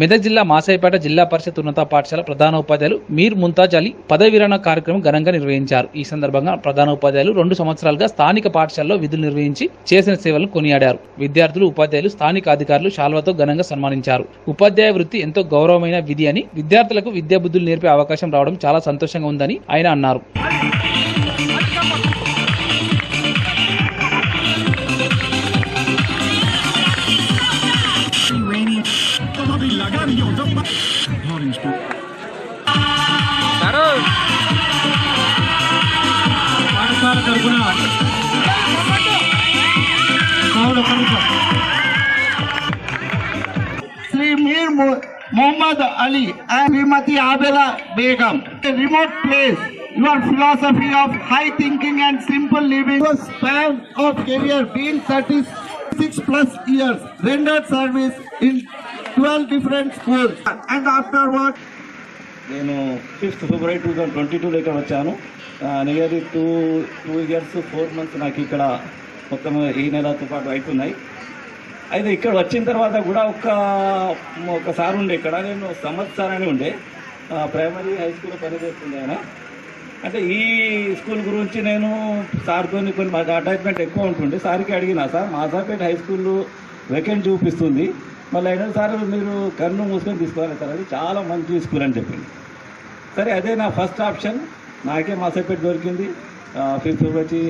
మెదక్ జిల్లా మాసాయిపేట జిల్లా పరిషత్ ఉన్నత పాఠశాల ప్రధాన ఉపాధ్యాయులు మీర్ ముంతాజ్ అలీ పదవి కార్యక్రమం ఘనంగా నిర్వహించారు. ఈ సందర్భంగా ప్రధాన ఉపాధ్యాయులు రెండు సంవత్సరాలుగా స్థానిక పాఠశాలలో విధులు నిర్వహించి చేసిన సేవలను కొనియాడారు. విద్యార్థులు ఉపాధ్యాయులు స్థానిక అధికారులు శాల్వతో ఘనంగా సన్మానించారు. ఉపాధ్యాయ వృత్తి ఎంతో గౌరవమైన విధి అని విద్యార్థులకు విద్యా బుద్ధులు నేర్పే అవకాశం రావడం చాలా సంతోషంగా ఉందని ఆయన అన్నారు. ಪುನಃ Muhammad Ali and Ali Shrimati Begum. Begum remote place. your philosophy of high thinking and simple living. Your span of career being 36 plus years, rendered service in 12 different schools and afterwards నేను fifth February two thousand twenty టూలో ఇక్కడ వచ్చాను. Nearly two two years four months నాకు ఇక్కడ మొత్తం ఈ నెలతో పాటు అవుతున్నాయి అయితే ఇక్కడ వచ్చిన తర్వాత కూడా ఒక ఒకసారి ఉండే ఇక్కడ. నేను సంవత్సరాన్ని ఉండే. ప్రైమరీ హై స్కూల్లో పనిచేస్తుండే ఆయన. అంటే ఈ స్కూల్ గురించి నేను సార్తో కొన్ని మాకు అటాచ్మెంట్ ఎక్కువ ఉంటుండే. సార్కి అడిగిన సార్ మాసాపేట హై స్కూల్లో వెకెంట్ చూపిస్తుంది. మళ్ళీ అయినా సార్ మీరు కన్ను మూసుకొని తీసుకోవాలి సార్ అది చాలా మంచి స్కూల్ అని చెప్పింది. సరే అదే నా ఫస్ట్ ఆప్షన్. నాకే మాసాపేట దొరికింది. ఫిఫ్త్ వచ్చి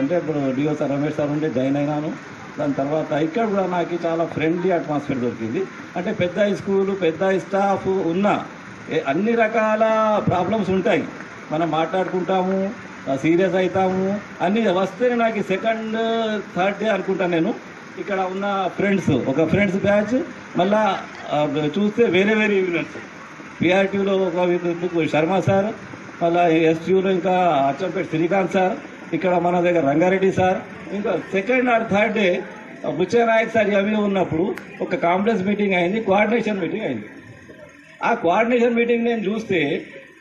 అంటే ఇప్పుడు డిఓ సార్ రమేష్ సార్ ఉంటే జాయిన్ అయినాను. దాని తర్వాత ఇక్కడ కూడా నాకు చాలా ఫ్రెండ్లీ అట్మాస్ఫియర్ దొరికింది. అంటే పెద్ద హై స్కూలు పెద్ద స్టాఫ్ ఉన్న అన్ని రకాల ప్రాబ్లమ్స్ ఉంటాయి. మనం మాట్లాడుకుంటాము సీరియస్ అవుతాము. అన్నీ వస్తే నాకు సెకండ్ థర్డ్ డే అనుకుంటాను నేను. ఇక్కడ ఉన్న ఫ్రెండ్స్ ఒక ఫ్రెండ్స్ బ్యాచ్ మళ్ళా చూస్తే వేరే వేరే యూనిట్స్ పిఆర్టీలో ఒక విధుకు శర్మ సార్ మళ్ళీ ఎస్టీయూలో ఇంకా అచ్చంపేట శ్రీకాంత్ సార్ ఇక్కడ మన దగ్గర రంగారెడ్డి సార్ ఇంకా second or third day Buchanayak sir అవి ఉన్నప్పుడు ఒక కాంప్లెక్స్ మీటింగ్ అయింది కోఆర్డినేషన్ మీటింగ్ అయింది. ఆ కోఆర్డినేషన్ మీటింగ్ నేను చూస్తే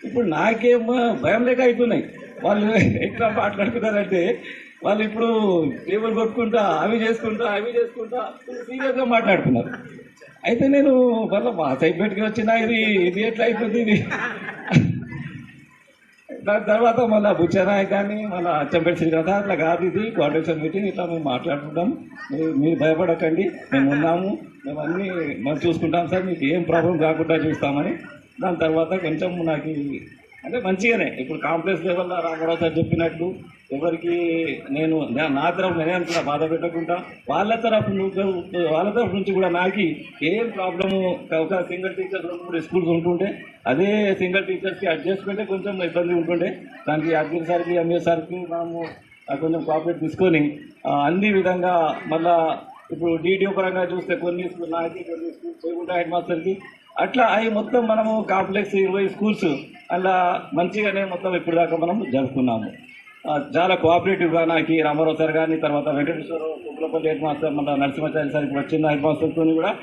ఇప్పుడు నాకేం భయం లేక అవుతున్నాయి వాళ్ళు ఎట్లా మాట్లాడుకున్నారంటే వాళ్ళు ఇప్పుడు టేబుల్ కొట్టుకుంటా అవి చేసుకుంటా అవి చేసుకుంటా సీరియస్గా మాట్లాడుకున్నారు. అయితే నేను మళ్ళీ మా సైడ్కి వచ్చిన ఇది ఇది ఎట్లా అయిపోతుంది ఇది? దాని తర్వాత మళ్ళీ బుచ్చనాయక్ కానీ మళ్ళీ అచ్చంపేట శ్రీకాంత్ అట్లా కాదు ఇది కోఆర్డినేషన్ మీటింగ్ ఇట్లా మేము మాట్లాడుకుంటాం. మీరు మీరు భయపడకండి మేము ఉన్నాము మేము అన్నీ మనం చూసుకుంటాం సార్ మీకు ఏం ప్రాబ్లం కాకుండా చూస్తామని. దాని తర్వాత కొంచెం నాకు అంటే మంచిగానే. ఇప్పుడు కాంప్లెక్స్ లెవెల్లో రాకూడదు సార్ చెప్పినట్టు ఎవరికి నేను నా- నా తరఫు నేనే అనుకున్నా బాధ పెట్టకుండా. వాళ్ళ తరఫు వాళ్ళ తరఫు నుంచి కూడా నాకు ఏం ప్రాబ్లము ఒక సింగిల్ టీచర్ రెండు మూడు స్కూల్స్ ఉంటుంటే అదే సింగిల్ టీచర్స్కి అడ్జస్ట్మెంటే కొంచెం ఇబ్బంది ఉంటుండే. దానికి అడ్మిన్ సార్కి ఎంఏ సార్కి మనము కొంచెం కోఆపరేట్ తీసుకొని అన్ని విధంగా మళ్ళా ఇప్పుడు డీడీఓ పరంగా చూస్తే కొన్ని స్కూల్ నాకి కొన్ని స్కూల్స్ హెడ్ మాస్టర్కి అట్లా అవి మొత్తం మనము కాంప్లెక్స్ ఇరవై స్కూల్స్ అలా మంచిగానే మొత్తం ఇప్పుడు దాకా మనం జరుపుకున్నాము. చాలా కోఆపరేటివ్గా నాకు రామారావు సార్ కానీ తర్వాత వెంకటేశ్వర కుక్కలపల్లి హెడ్ మాస్టర్ మన నరసింహాచార్య సార్ ఇప్పుడు వచ్చిన హెడ్ మాస్టర్తో కూడా